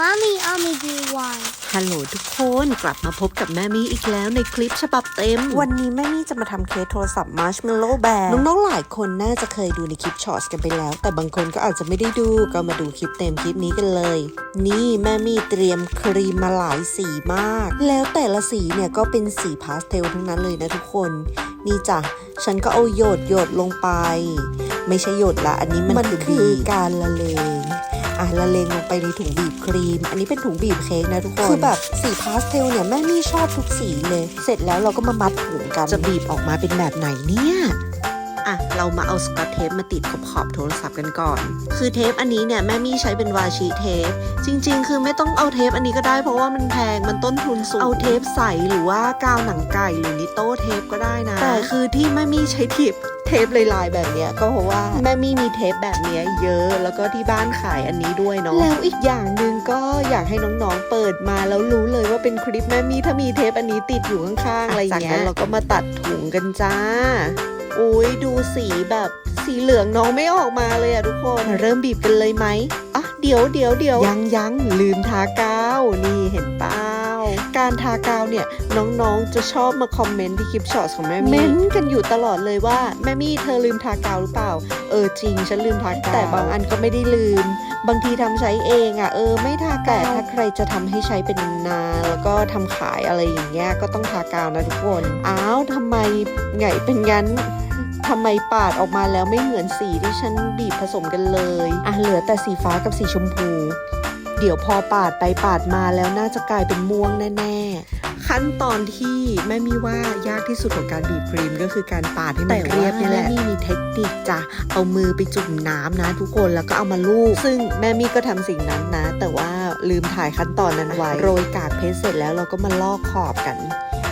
Mommy, Mommy, do one. ฮัลโหลทุกคนกลับมาพบกับแม่มี่อีกแล้วในคลิปฉบับเต็ม วันนี้แม่มี่จะมาทำเคสโทรศัพท์ Marshmallow Bear น้องๆหลายคนน่าจะเคยดูในคลิปช็อตกันไปแล้ว แต่บางคนก็อาจจะไม่ได้ดูก็มาดูคลิปเต็มคลิปนี้กันเลย นี่แม่มี่เตรียมครีมมาหลายสีมาก แล้วแต่ละสีเนี่ยก็เป็นสีพาสเทลทั้งนั้นเลยนะทุกคน นี่จ้ะฉันก็เอาหยดหยดลงไป ไม่ใช่หยดละอันนี้มันคือการละเลง อะละเลงลงไปในถุงบีบครีม อันนี้เป็นถุงบีบเค้กนะทุกคน คือแบบสีพาสเทลเนี่ยแม่มี่ชอบทุกสีเลย เสร็จแล้วเราก็มามัดถุงกัน จะบีบออกมาเป็นแบบไหนเนี่ยอะ เรามาเอาสกอตเทปมาติดขอบขอบๆโทรศัพท์กันก่อน คือเทปอันนี้เนี่ยแม่มี่ใช้เป็นวาชิเทป จริง ๆ คือไม่ต้องเอาเทปอันนี้ก็ได้เพราะว่ามันแพงมันต้นทุนสูงเอาเทปใสหรือว่ากาวหนังไก่หรือนิโต้เทปก็ได้นะ แต่คือที่แม่มี่ใช้เทปเทปลายๆแบบเนี้ยก็เพราะว่าแม่มี่มีเทปแบบเนี้ยเยอะแล้วก็ที่บ้านขายอันนี้ด้วยเนาะแล้วอีกอย่างหนึ่งก็อยากให้น้องๆเปิดมาแล้วรู้เลยว่าเป็นคลิปแม่มี่ถ้ามีเทปอันนี้ติดอยู่ข้างๆอะไรอย่างเงี้ยเราก็มาตัดถุงกันจ้า อุ้ยดูสีแบบสีเหลืองน้องไม่ออกมาเลยอะทุกคนมาเริ่มบีบกันเลยไหมอะเดี๋ยวเดี๋ยวเดี๋ยวยังยังลืมทากาวนี่เห็นเปล่า การทากาวเนี่ยน้องๆจะชอบมาคอมเมนต์ที่คลิปช็อตของแม่มี่เม้นกันอยู่ตลอดเลยว่าแม่มี่เธอลืมทากาวหรือเปล่า เออจริงฉันลืมทากาวแต่บางอันก็ไม่ได้ลืม บางทีทำใช้เองอะ่ะเออไม่ทากาวแต่ถ้าใครจะทำให้ใช้เป็นนานๆแล้วก็ทำขายอะไรอย่างเงี้ยก็ต้องทากาวนะทุกคนอ้าวทำไมไงเป็นงั้นทำไมปาดออกมาแล้วไม่เหมือนสีที่ฉันบีบผสมกันเลย อะเหลือแต่สีฟ้ากับสีชมพู เดี๋ยวพอปาดไปปาดมาแล้วน่าจะกลายเป็นม่วงแน่ ๆ ขั้นตอนที่แม่มีว่ายากที่สุดของการบีบครีมก็คือการปาดให้มันเรียบนี่แหละแม่มีมีเทคนิคจ้ะเอามือไปจุ่มน้ำนะทุกคนแล้วก็เอามาลูบซึ่งแม่มี่ก็ทำสิ่งนั้นนะ แต่ว่าลืมถ่ายขั้นตอนนั้นไว้โรยกากเพชรเสร็จแล้วเราก็มาลอกขอบกัน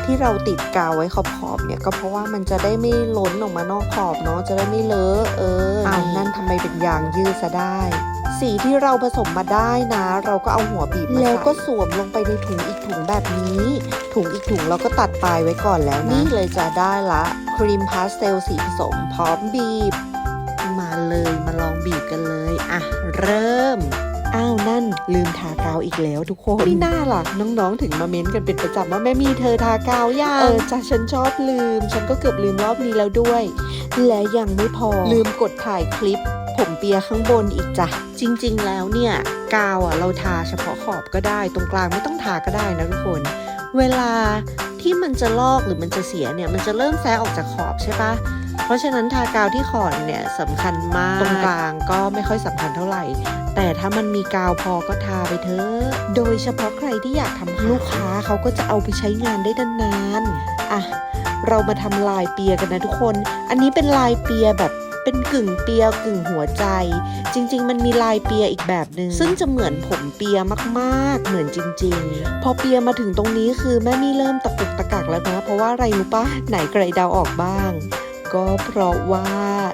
ที่เราติดกาวไว้ขอบขอบๆเนี่ยก็เพราะว่ามันจะได้ไม่ล้นออกมานอกขอบเนาะจะได้ไม่เลอะเอออ้าวนั่นทำไมเป็นยางยืดซะได้สีที่เราผสมมาได้นะ เราก็เอาหัวบีบมาแล้วก็สวมลงไปในถุงอีกถุงแบบนี้ ถุงอีกถุงเราก็ตัดปลายไว้ก่อนแล้วนะ นี่เลยจะได้ละ ครีมพาสเทลสีผสมพร้อมบีบ มาเลยมาลองบีบกันเลย อะ เริ่ม อ้าวนั่น ลืมทากาวอีกแล้วทุกคนไม่น่าล่ะน้องๆ ถึงมาเม้นกันเป็นประจำว่าแม่มีเธอทากาวยังเออจ้ะฉันชอบลืม ฉันก็เกือบลืมรอบนี้แล้วด้วย และยังไม่พอลืมกดถ่ายคลิป ผมเปียข้างบนอีกจ้ะจริง ๆ แล้วเนี่ย กาวอะเราทาเฉพาะขอบก็ได้ ตรงกลางไม่ต้องทาก็ได้นะทุกคน เวลา ที่มันจะลอกหรือมันจะเสียเนี่ยมันจะเริ่มแซะออกจากขอบใช่ปะเพราะฉะนั้นทากาวที่ขอบเนี่ยสำคัญมากตรงกลางก็ไม่ค่อยสำคัญเท่าไหร่ แต่ถ้ามันมีกาวพอก็ทาไปเถอะโดยเฉพาะใครที่อยากทำลูกค้าเขาก็จะเอาไปใช้งานได้นานๆอะเรามาทำลายเปียกันนะทุกคน อันนี้เป็นลายเปียแบบ เป็นกึ่งเปียกึ่งหัวใจ จริง ๆ มันมีลายเปียอีกแบบหนึ่งซึ่งจะเหมือนผมเปียมากๆ เหมือนจริง ๆ พอเปียมาถึงตรงนี้คือแม่มี่เริ่มตะกุกตะกักแล้วนะ เพราะว่าอะไรรู้ปะไหนใครเดาออกบ้าง ก็เพราะว่า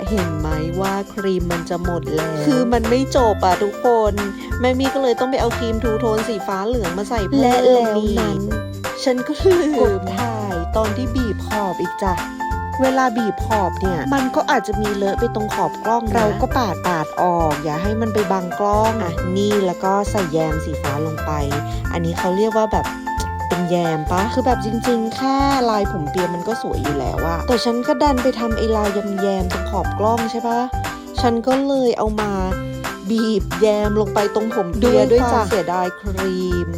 เห็นไหมว่าครีมมันจะหมดแล้ว คือมันไม่จบอะทุกคน แม่มี่ก็เลยต้องไปเอาครีมทูโทนสีฟ้าเหลืองมาใส่เพิ่มและแล้วนี้นั้น ฉันก็ลืมกดถ่ายตอนที่บีบขอบอีกจ้ะ เวลาบีบขอบเนี่ย มันก็อาจจะมีเลอะไปตรงขอบกล้องนะเราก็ปาดปาดออก อย่าให้มันไปบังกล้องอะนี่แล้วก็ใส่แยมสีฟ้าลงไป อันนี้เขาเรียกว่าแบบเป็นแยมปะคือแบบจริง ๆ แค่ลายผมเปียมันก็สวยอยู่แล้วอะแต่ฉันก็ดันไปทำไอ้ลายแยมๆตรงขอบกล้องใช่ปะฉันก็เลยเอามาบีบแยมลงไปตรงผมเปียด้วยจ้ะเสียดายครีม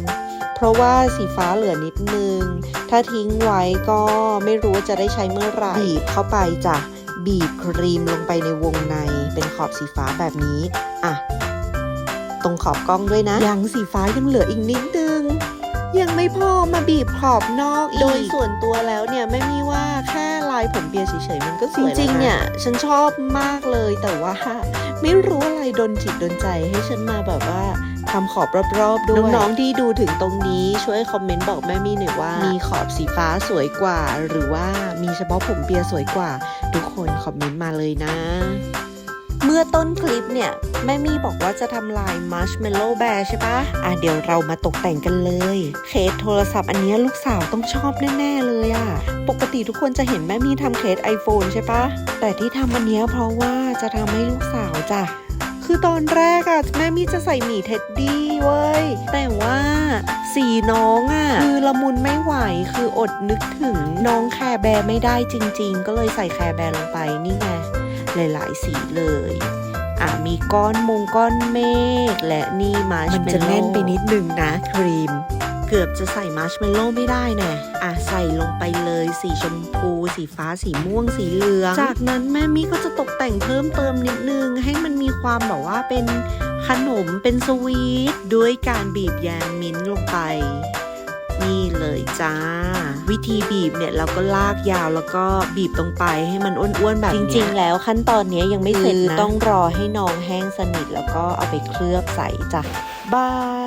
เพราะว่าสีฟ้าเหลือนิดนึง ถ้าทิ้งไว้ก็ไม่รู้ว่าจะได้ใช้เมื่อไหร่บีบเข้าไปจ้ะบีบครีมลงไปในวงในเป็นขอบสีฟ้าแบบนี้อะตรงขอบกล้องด้วยนะ ยังสีฟ้ายังเหลืออีกนิดนึง ยังไม่พอมาบีบขอบนอกอีก โดยส่วนตัวแล้วเนี่ยไม่มีว่าแค่ลายผมเปียเฉยๆมันก็สวยจริงๆเนี่ยฉันชอบมากเลยแต่ว่า ไม่รู้อะไรดนจิตดนใจให้ฉันมาแบบว่า ทำขอบรอบๆด้วย น้องๆที่ดูถึงตรงนี้ช่วยคอมเมนต์บอกแม่มี่หน่อยว่า มีขอบสีฟ้าสวยกว่า หรือว่ามีเฉพาะผมเปียสวยกว่า ทุกคนคอมเมนต์มาเลยนะเมื่อต้นคลิปเนี่ย แม่มี่บอกว่าจะทำลายมัชเมลโล่แบร์ใช่ปะอะเดี๋ยวเรามาตกแต่งกันเลย เคสโทรศัพท์อันเนี้ยลูกสาวต้องชอบแน่ๆเลยอะ่ะ ปกติทุกคนจะเห็นแม่มี่ทำเคส iPhone ใช่ปะแต่ที่ทำอันเนี้ยเพราะว่าจะทำให้ลูกสาวจ้ะ คือตอนแรกอะแม่มี่จะใส่หมีเท็ดดี้เว้ย แต่ว่าสีน้องอะ่ะคือละมุนไม่ไหวคืออดนึกถึงน้องแคร์แบร์ไม่ได้จริง ๆ ก็เลยใส่แคร์แบร์ลงไปนี่ไงหลายๆสีเลยอะมีก้อนมงก้อนเมฆและนี่มาร์ชมันเมลจะโล่แน่นไปนิดนึงนะครีม เกือบจะใส่มาร์ชเมลโล่ไม่ได้แน่อะใส่ลงไปเลยสีชมพู สีฟ้าสีม่วงสีเหลือง จากนั้นแม่มี่ก็จะตกแต่งเพิ่มเติมนิดนึง ให้มันมีความแบบว่าเป็นขนมเป็นสวีทด้วยการบีบแยมมิ้นท์ลงไป นี่เลยจ้า วิธีบีบเนี่ยเราก็ลากยาวแล้วก็บีบตรงไปให้มันอ้วนๆแบบจเนี้ยริง ๆ แล้วขั้นตอนเนี้ยยังไม่เสร็จคือนะต้องรอให้น้องแห้งสนิทแล้วก็เอาไปเคลือบใส่จ้ะบาย